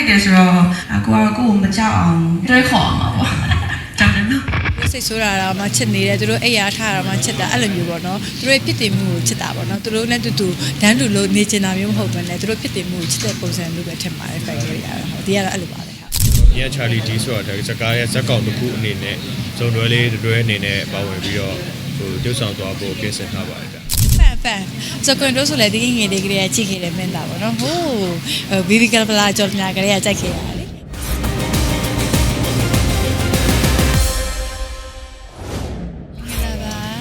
လိုက်တယ်ဆိုတော့အကိုကတော့ကိုယ့်ကိုမကြောက်အောင်တွဲခေါ်အောင်ပါပေါ့ကြောက်တယ်နော်သူစိတ်ဆိုးတာတော့မှချစ်နေတယ်သူတို့အိပ်ရာထားတာမှချစ်တာအဲ့လိုမျိုးပေါ့နော်သူတို့ရဲ့ဖြစ်တည်မှုကိုချစ်တာပေါ့နော်သူတို့နဲ့တူတူဒန်းတူလို့နေချင်တာမျိုးမဟုတ်ဘဲနဲ့သူတို့ဖြစ်တည်မှုကိုချစ်တဲ့ပုံစံမျိုးပဲထင်ပါတယ် factory ရတာဟုတ်ဒီကတော့အဲ့လိုပါပဲဟုတ်ညချာလီဒီဆိုတာဒါဇကာရဲ့ဇက်ကောင်တစ်ခုအနေနဲ့ဇုံတွဲလေးတစ်တွဲအနေနဲ့ပါဝင်ပြီးတော့ဟိုပြုတ်ဆောင်သွားဖို့ပြင်ဆင်ထားပါတယ် ဗျာဖန်ဖန်စကွန်တို့ဆိုလည်းဒီငယ်လေးကလေးကကြည့်ခဲ့တယ်မင်းသားပေါ့နော်ဟိုးဘီဘီကလပလာကြော်ညာကလေးကကြိုက်ခဲ့ရတယ်လေ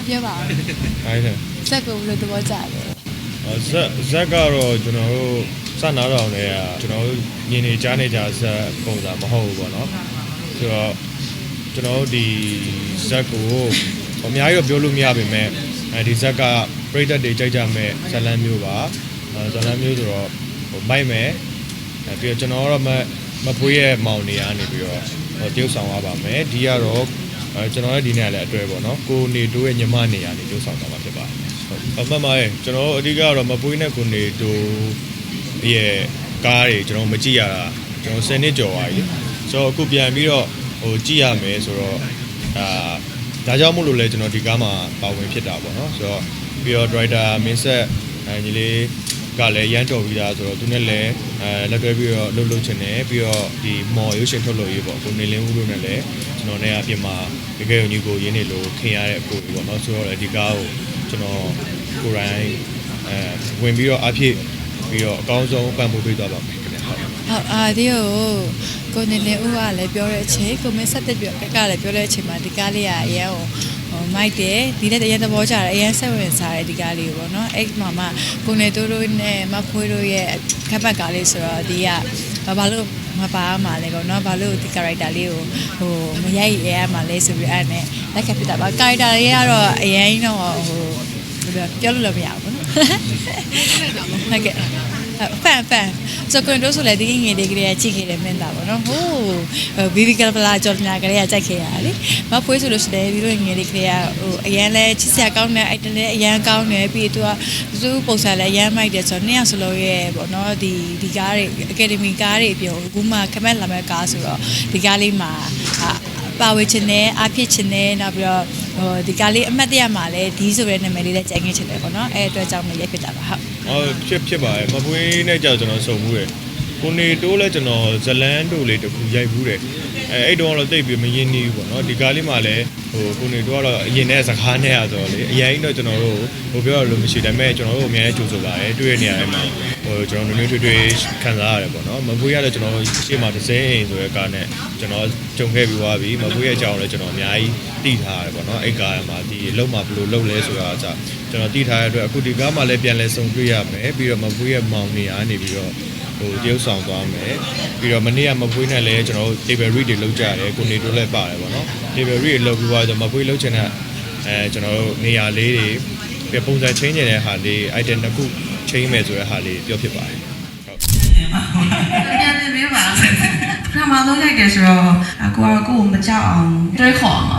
ပြောပါဦးအဲ့ဒါစက်ကိုဘယ်လိုသဘောကျလဲဇက်ဇက်ကတော့ကျွန်တော်တို့စနားတော်နဲ့ကျွန်တော်တို့ညင်နေကြားနေကြဇက်ပုံစံမဟုတ်ဘူးပေါ့နော်ဆိုတော့ကျွန်တော်တို့ဒီဇက်ကိုအများကြီးတော့ပြောလို့မရပါပဲ အဲဒီဇက်ကပရိသတ်တွေကြိုက်ကြမဲ့ဇလန်မျိုးပါအဲဇလန်မျိုးဆိုတော့ဟိုမိုက်မယ်အဲပြီးတော့ကျွန်တော်ကတော့မမဖွေးရဲ့မောင်နေရနေပြီးတော့ဟိုတရုပ်ဆောင်ရပါမယ်ဒီကတော့အဲကျွန်တော်ရဲ့ဒီနေ့ကလည်းအတွဲပေါ့နော်ကိုနေတိုးရဲ့ညီမနေရနေတရုပ်ဆောင်တာမှာဖြစ်ပါတယ်ဟုတ်အမှန်ပါရဲ့ကျွန်တော်အဓိကကတော့မပွေးနဲ့ကိုနေတိုးရဲ့ကားတွေကျွန်တော်မကြည့်ရတာကျွန်တော်10နှစ်ကျော်သွားပြီလေဆိုတော့အခုပြန်ပြီးတော့ဟိုကြည့်ရမယ်ဆိုတော့အာ ဒါကြောင့်မို့လို့လဲကျွန်တော်ဒီကားမှာပါဝင်ဖြစ်တာပေါ့နော်ဆိုတော့ပြီးတော့ driver မင်းဆက်အဲညီလေးကလည်းရမ်းတော်ပြီးသားဆိုတော့သူနဲ့လည်းအဲလက်တွဲပြီးတော့လှုပ်လှုပ်ချင်တယ်ပြီးတော့ဒီမော်ရုပ်ရှင်ထုတ်လို့ရေးပေါ့ကိုနေလင်းဦးတို့နဲ့လည်းကျွန်တော်နဲ့အပြင်မှာတကယ်ညီကိုရင်းနေလို့ခင်ရတဲ့အကိုကြီးပေါ့နော်ဆိုတော့လည်းဒီကားကိုကျွန်တော်ကိုယ်တိုင်အဲဝင်ပြီးတော့အဖြစ်ပြီးတော့အကောင်းဆုံးပံ့ပိုးပေးသွားပါမယ်ခင်ဗျာ ဟုတ်ဟုတ်အာဒီကိုကိုနေလင်းဦးကလည်းပြောတဲ့အချိန်ကိုမင်းဆက်တက်ပြောကလည်းပြောတဲ့အချိန်မှာဒီကားလေးကအရန်ဟိုဟိုမိုက်တယ်ဒီလက်အရန်သဘောကျတယ်အရန်ဆက်ဝင်စားတယ်ဒီကားလေးကိုပေါ့နော်အဲ့မှာမှကိုနေတိုးတို့နဲ့မဖွေးတို့ရဲ့ခက်ပတ်ကားလေးဆိုတော့ဒီကဘာဘာလို့မပါမှာလဲကောနော်ဘာလို့ဒီ character လေးကိုဟိုမရိုက်ရရမှာလဲဆိုပြီးအဲ့နဲ့လက်ခက်ပြတာပါ character လေးကတော့အရင်တော့ဟိုပြောလို့လည်းမရဘူးနော်ဟုတ်ကဲ့ ဖန်ဖန်စကွန်တို့ဆိုလည်းဒီငယ်လေးကလေးကကြည့်ခဲ့တယ်မင်းသားပေါ့နော်ဟိုးဘီဘီကလပလာကြော်ညာကလေးကကြိုက်ခဲ့ရတယ်လေမဖွေးဆိုလို့ရှိတယ်ဒီလိုငယ်လေးကလေးကဟိုအရန်လဲချစ်စရာကောင်းတယ်အိုက်တန်လည်းအရန်ကောင်းတယ်ပြီးတော့သူကသူ့ပုံစံလည်းအရန်မိုက်တယ်ဆိုတော့နှစ်ယောက်စလုံးရဲ့ပေါ့နော်ဒီဒီကားတွေအကယ်ဒမီကားတွေအပြင်အခုမှခမက်လာမဲ့ကားဆိုတော့ဒီကားလေးမှာအာပါဝေချင်တယ်အဖြစ်ချင်တယ်နောက်ပြီးတော့ ဟိုဒီကားလေးအမှတ်တရမှာလည်းဒီဆိုတဲ့နာမည်လေးလည်းကြိုက်ငင်ချင်တယ်ပေါ့နော်အဲအတွက်ကြောင့်လည်းရဖြစ်တာပါဟုတ်အော်ဖြစ်ဖြစ်ပါရဲ့မပွေးနဲ့ကြောက်ကျွန်တော်စုံမှုတယ် ကိုနေတိုးလဲကျွန်တော်ဇလန်းတို့လေးတခုရိုက်ဘူးတယ်အဲအဲ့တော့တော့တိတ်ပြီးမရင်းနေဘူးပေါ့နော်ဒီကားလေးမှာလည်းဟိုကိုနေတိုးကတော့အရင်နဲ့စကားနဲ့ရဆိုတော့လေအရင်တော့ကျွန်တော်တို့ဟိုပြောရလို့မရှိဒါပေမဲ့ကျွန်တော်တို့အများကြီးကြိုဆိုပါတယ်တွေ့ရနေရတယ်မှာဟိုကျွန်တော်နွေးနွေးထွေးထွေးခံစားရတယ်ပေါ့နော်မပွေးရလည်းကျွန်တော်ရှေ့မှာတစ်စင်းအိမ်ဆိုတဲ့ကားနဲ့ကျွန်တော်ကြုံခဲ့ပြီးသွားပြီမပွေးရဲ့အကြောင်းလည်းကျွန်တော်အများကြီးသိထားရတယ်ပေါ့နော်အဲ့ကားမှာဒီအလုံးမှာဘယ်လိုလုပ်လဲဆိုတာအစားကျွန်တော်သိထားတဲ့အတွက်အခုဒီကားမှာလည်းပြန်လဲဆုံတွေ့ရမယ်ပြီးတော့မပွေးရဲ့မောင်နေအားနေပြီးတော့ ဟိုတရုပ်ဆောင်သွားမယ်ပြီးတော့မနေ့ကမပွေးနဲ့လည်းကျွန်တော်တို့ table read တွေလုပ်ကြရတယ်ကိုနေတို့လည်းပါတယ်ပေါ့နော် table read တွေလုပ်ပြီးသွားတော့မပွေးလုပ်ချင်တဲ့အဲကျွန်တော်တို့နေရာလေးတွေပြပုံစံချင်းနေတဲ့ဟာလေး item တစ်ခုချင်းမယ်ဆိုတဲ့ဟာလေးပြောဖြစ်ပါတယ်ဟုတ်ပြန်နေပေးပါခါမှတော့လိုက်တယ်ဆိုတော့အကိုကတော့ကိုယ့်ကိုမကြောက်အောင်တွဲခေါ်အောင်ပါပေါ့ကြောက်တယ်နော်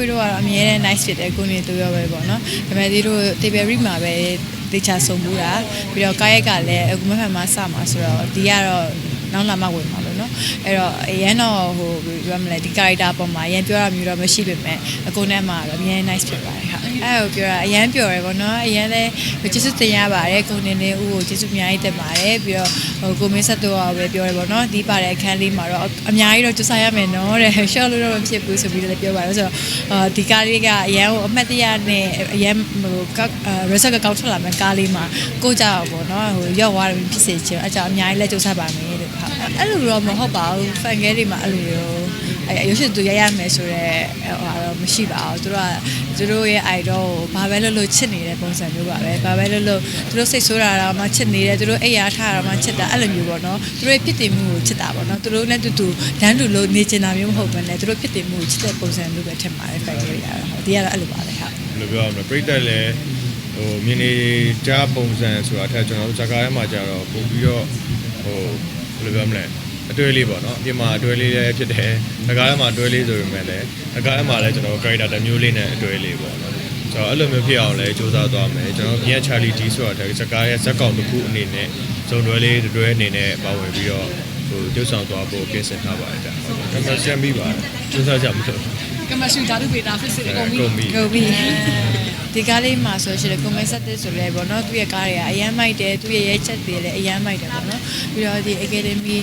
မဖွေးတော့ကတော့အမြဲတမ်း nice ဖြစ်တယ်ကိုနေတူရောပဲပေါ့နော်ဒါပေမဲ့ဒီတို့ table read မှာပဲတေချာဆုံးဘူးတာပြီးတော့ကားရိုက်ကလည်းအခုမဖန်မစမှာဆိုတော့ဒီကတော့ နောက်လာမှဝင်မှာလို့နော်အဲ့တော့အရန်တော့ဟိုပြောမလဲဒီ character ပုံမှာအရန်ပြောရမျိုးတော့မရှိပေမဲ့အကုန်နဲ့မှာတော့အမြဲ nice ဖြစ်ပါတယ်ဟုတ်အဲ့ကိုပြောတာအရန်ပျော်တယ်ပေါ့နော်အရန်လည်းကျေးဇူးတင်ရပါတယ်ကိုနေနေဦးကိုကျေးဇူးအများကြီးတင်ပါတယ်ပြီးတော့ဟိုကိုမင်းဆက်တော့ပဲပြောတယ်ပေါ့နော်ဒီပါတဲ့အခန်းလေးမှာတော့အများကြီးတော့ကြိုးစားရမယ်နော်တဲ့ short လို့တော့မဖြစ်ဘူးဆိုပြီးလည်းပြောပါတယ်ဆိုတော့အာဒီကားလေးကအရန်ဟိုအမှတ်တရနဲ့အရန်ဟိုက result ကောက်ထွက်လာမယ်ကားလေးမှာကိုကြောက်ပေါ့နော်ဟိုရောက်သွားတယ်ဖြစ်စေချင်အကြောင်းအများကြီးလည်းကြိုးစားပါမယ်လို့ဟုတ် အဲ့လိုတော့မဟုတ်ပါဘူး fan ကလေးမှာအဲ့လိုရောအဲရုပ်ရှင်သူရရမယ်ဆိုတော့ဟိုတော့မရှိပါဘူးသူတို့ကသူတို့ရဲ့ idol ကိုဘာပဲလုပ်လို့ချစ်နေတဲ့ပုံစံမျိုးပါပဲဘာပဲလုပ်လို့သူတို့စိတ်ဆိုးတာတော့မှချစ်နေတယ်သူတို့အိပ်ရာထားတာမှချစ်တာအဲ့လိုမျိုးပေါ့နော်သူတို့ရဲ့ဖြစ်တည်မှုကိုချစ်တာပေါ့နော်သူတို့နဲ့တူတူဒန်းတူလို့နေချင်တာမျိုးမဟုတ်ဘဲနဲ့သူတို့ဖြစ်တည်မှုကိုချစ်တဲ့ပုံစံမျိုးပဲထင်ပါတယ် factory ရတာဟုတ်ဒီကတော့အဲ့လိုပါပဲဟုတ်ဘယ်လိုပြောရမလဲပြိတ္တလည်းဟိုမြင်နေကြားပုံစံဆိုတာအထက်ကျွန်တော်တို့ဇာကားထဲမှာကြတော့ပို့ပြီးတော့ဟို ဘယ်လိုပြောမလဲအတွဲလေးပေါ့နော်အပြင်မှာအတွဲလေးလည်းဖြစ်တယ်ဇာကားထဲမှာအတွဲလေးဆိုပေမဲ့လည်းဇာကားထဲမှာလည်းကျွန်တော် character တစ်မျိုးလေးနဲ့အတွဲလေးပေါ့နော်ဆိုတော့အဲ့လိုမျိုးဖြစ်အောင်လည်းစူးစမ်းသွားမယ်ကျွန်တော်ပြင်ချာလီဒီဆိုတာဇာကားရဲ့ဇက်ကောင်တစ်ခုအနေနဲ့ဇစုံတွဲလေးတွဲအနေနဲ့ပါဝင်ပြီးတော့ဟိုကျွတ်ဆောင်သွားဖို့ပြင်ဆင်ထားပါတယ်ကြာဟုတ်ကဲ့ကျွန်တော်ရှင်းပြီးပါတယ်ကျွတ်စားကြမလို့ ကမရှူဓာတုပေတာဖြစ်စစ်ကုန်ပြီကုန်ပြီဟုတ်ပြီဒီကားလေးမှာဆိုရှင်ကွန်မန့်ဆက်တဲ့ဆိုလဲပေါ့နော်သူ့ရဲ့ကားတွေကအရန်မိုက်တယ်သူ့ရဲ့ရဲချက်တွေလည်းအရန်မိုက်တယ်ပေါ့နော်ပြီးတော့ဒီ academy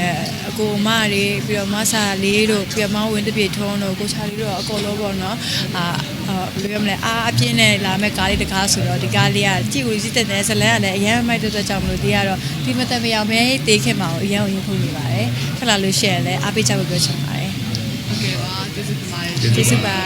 အဲအကိုအမတွေပြီးတော့မဆာလေးတို့ပြီးတော့မဝင်တပြေထုံးတို့ကိုချာလေးတို့အကုန်လုံးပေါ့နော်အာအာဘယ်လိုပြောမလဲအာအပြင်းနဲ့လာမဲ့ကားလေးတကားဆိုတော့ဒီကားလေးကကြည့်ကိုကြည့်တဲ့တဲ့ဇလန်ကလည်းအရန်မိုက်တဲ့အတွက်ကြောင့်မလို့ဒီကတော့ဒီမသက်မရောက်မဲတေးခင်မှာအရန်ရင်ခုန်နေပါတယ်ခက်လာလို့ရှိရင်လည်းအားပေးကြဖို့ပြောချင်ပါတယ်ဟုတ်ကဲ့ပါ ကျေးဇူးတင်ပါတယ်ကျေးဇူးပါ